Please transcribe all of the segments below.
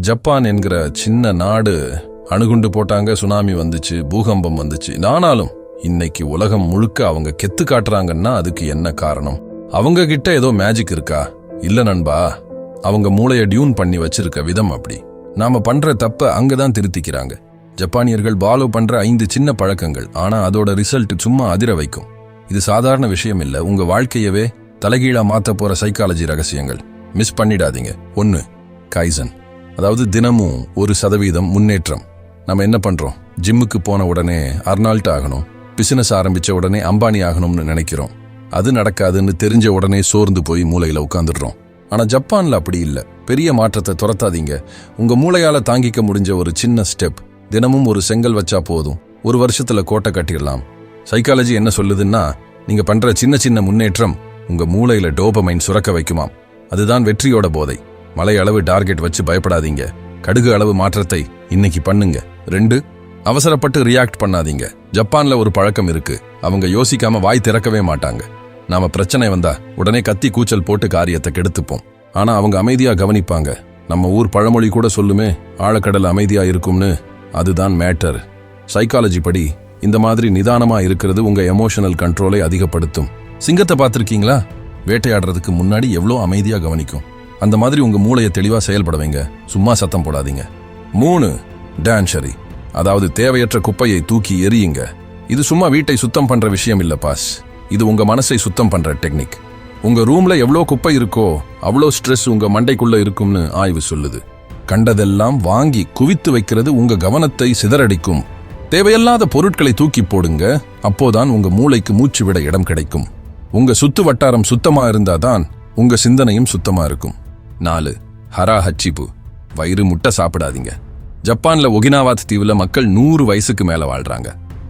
Japan என்கிற சின்ன நாடு அணுகுண்டு போட்டாங்க சுனாமி வந்துச்சு பூகம்பம் வந்துச்சு. ஆனாலும் இன்னைக்கு உலகம் முழுக்க அவங்க கெத்து காட்டுறாங்கன்னா அதுக்கு என்ன காரணம்? அவங்க கிட்ட ஏதோ மேஜிக் இருக்கா? இல்ல நண்பா அவங்க மூளைய டியூன் பண்ணி வச்சிருக்க விதம் அப்படி. நாம பண்ற தப்ப அங்கதான் திருத்திக்கிறாங்க. ஜப்பானியர்கள் ஃபாலோ பண்ற ஐந்து சின்ன பழக்கங்கள் ஆனா அதோட ரிசல்ட் சும்மா அதிர வைக்கும். இது சாதாரண விஷயம் இல்ல. உங்க வாழ்க்கையவே தலைகீழா மாத்த போற சைக்காலஜி ரகசியங்கள். மிஸ் பண்ணிடாதீங்க. ஒன்னு கைசன் அதாவது தினமும் ஒரு சதவீதம் முன்னேற்றம். நம்ம என்ன பண்றோம்? ஜிம்முக்கு போன உடனே அர்னால்ட் ஆகணும். பிசினஸ் ஆரம்பிச்ச உடனே அம்பானி ஆகணும்னு நினைக்கிறோம். அது நடக்காதுன்னு தெரிஞ்ச உடனே சோர்ந்து போய் மூளையில உட்காந்துடுறோம் ஆனா ஜப்பான்ல அப்படி இல்லை. பெரிய மாற்றத்தை துரத்தாதீங்க. உங்க மூளையால தாங்கிக்க முடிஞ்ச ஒரு சின்ன ஸ்டெப். தினமும் ஒரு செங்கல் வச்சா போதும். ஒரு வருஷத்துல கோட்டை கட்டிடலாம். சைக்காலஜி என்ன சொல்லுதுன்னா நீங்க பண்ற சின்ன சின்ன முன்னேற்றம் உங்க மூளையில டோபமைன் சுரக்க வைக்குமாம். அதுதான் வெற்றியோட போதை. மலை அளவு டார்கெட் வச்சு பயப்படாதீங்க. கடுகு அளவு மாற்றத்தை இன்னைக்கு பண்ணுங்க. ரெண்டு அவசரப்பட்டு ரியாக்ட் பண்ணாதீங்க. ஜப்பான்ல ஒரு பழக்கம் இருக்கு. அவங்க யோசிக்காம வாய் திறக்கவே மாட்டாங்க. நாம பிரச்சனை வந்தா உடனே கத்தி கூச்சல் போட்டு காரியத்தை கெடுத்துப்போம். ஆனா அவங்க அமைதியா கவனிப்பாங்க. நம்ம ஊர் பழமொழி கூட சொல்லுமே ஆழக்கடல் அமைதியா இருக்கும்னு. அதுதான் மேட்டர். சைக்காலஜி படி இந்த மாதிரி நிதானமா இருக்கிறது உங்க எமோஷனல் கண்ட்ரோலை அதிகப்படுத்தும். சிங்கத்தை பார்த்துருக்கீங்களா? வேட்டையாடுறதுக்கு முன்னாடி எவ்வளோ அமைதியா கவனிக்கும். அந்த மாதிரி உங்கள் மூளையை தெளிவாக செயல்பட வைங்க சும்மா சத்தம் போடாதீங்க. மூணு டான்ஷரி. அதாவது தேவையற்ற குப்பையை தூக்கி எரியுங்க இது சும்மா வீட்டை சுத்தம் பண்ணுற விஷயம் இல்லை பாஸ். இது உங்கள் மனசை சுத்தம் பண்ணுற டெக்னிக். உங்கள் ரூமில் எவ்வளோ குப்பை இருக்கோ அவ்வளோ ஸ்ட்ரெஸ் உங்கள் மண்டைக்குள்ளே இருக்கும்னு ஆய்வு சொல்லுது. கண்டதெல்லாம் வாங்கி குவித்து வைக்கிறது உங்கள் கவனத்தை சிதறடிக்கும். தேவையில்லாத பொருட்களை தூக்கி போடுங்க அப்போதான் உங்க மூளைக்கு மூச்சு விட இடம் கிடைக்கும். உங்க சுத்து வட்டாரம் சுத்தமா இருந்தாதான் உங்க சிந்தனையும் சுத்தமா இருக்கும். நாலு. ஹரா ஹச்சிபு. வயிறு முட்டை சாப்பிடாதீங்க. ஜப்பான்ல ஒகினாவாத் தீவுல மக்கள் நூறு வயசுக்கு மேல வாழ்றாங்க.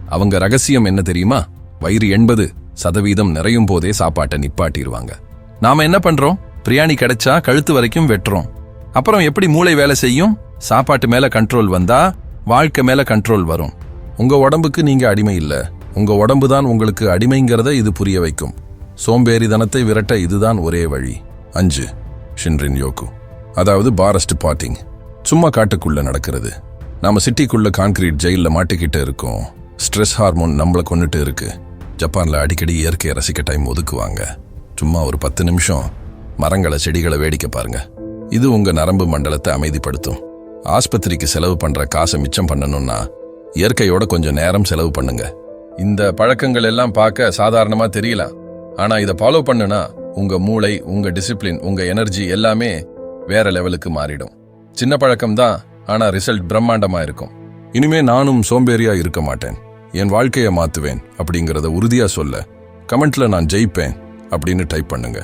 அவங்க ரகசியம் என்ன தெரியுமா? வயிறு எண்பது சதவீதம் நிறையும் போதே சாப்பாட்டை நிப்பாட்டிடுவாங்க நாம என்ன பண்றோம்? பிரியாணி கிடைச்சா கழுத்து வரைக்கும் வெட்டுறோம். அப்புறம் எப்படி மூளை வேலை செய்யும்? சாப்பாட்டு மேல கண்ட்ரோல் வந்தா வாழ்க்கை மேல கண்ட்ரோல் வரும். உங்க உடம்புக்கு நீங்க அடிமை இல்ல. உங்க உடம்பு தான் உங்களுக்கு அடிமைங்கிறத இது புரிய வைக்கும். சோம்பேறிதனத்தை விரட்ட இதுதான் ஒரே வழி. அஞ்சு. ஷின்ரின் யோக்கு அதாவது பாரஸ்ட் பாட்டிங். சும்மா காட்டுக்குள்ள நடக்கிறது. நாம சிட்டிக்குள்ள கான்கிரீட் ஜெயிலில் மாட்டிக்கிட்டு இருக்கோம். ஸ்ட்ரெஸ் ஹார்மோன் நம்மளை கொண்டுட்டு இருக்கு. ஜப்பான்ல அடிக்கடி இயற்கையை ரசிக்க டைம் ஒதுக்குவாங்க. சும்மா ஒரு பத்து நிமிஷம். மரங்களை செடிகளை வேடிக்கை பாருங்க. இது உங்க நரம்பு மண்டலத்தை அமைதிப்படுத்தும். ஆஸ்பத்திரிக்கு செலவு பண்ற காசை மிச்சம் பண்ணணும்னா இயற்கையோட கொஞ்சம் நேரம் செலவு பண்ணுங்க. இந்த பழக்கங்கள் எல்லாம் பார்க்க சாதாரணமா தெரியலாம் ஆனா இதை ஃபாலோ பண்ணுனா உங்க மூளை உங்க டிசிப்ளின் உங்க எனர்ஜி எல்லாமே வேற லெவலுக்கு மாறிடும். சின்ன பழக்கம் தான் ஆனா ரிசல்ட் பிரம்மாண்டமா இருக்கும். இனிமே நானும் சோம்பேறியா இருக்க மாட்டேன். என் வாழ்க்கையை மாத்துவேன் அப்படிங்கிறத உறுதியா சொல்ல கமெண்ட்ல நான் ஜெயிப்பேன் அப்படின்னு டைப் பண்ணுங்க.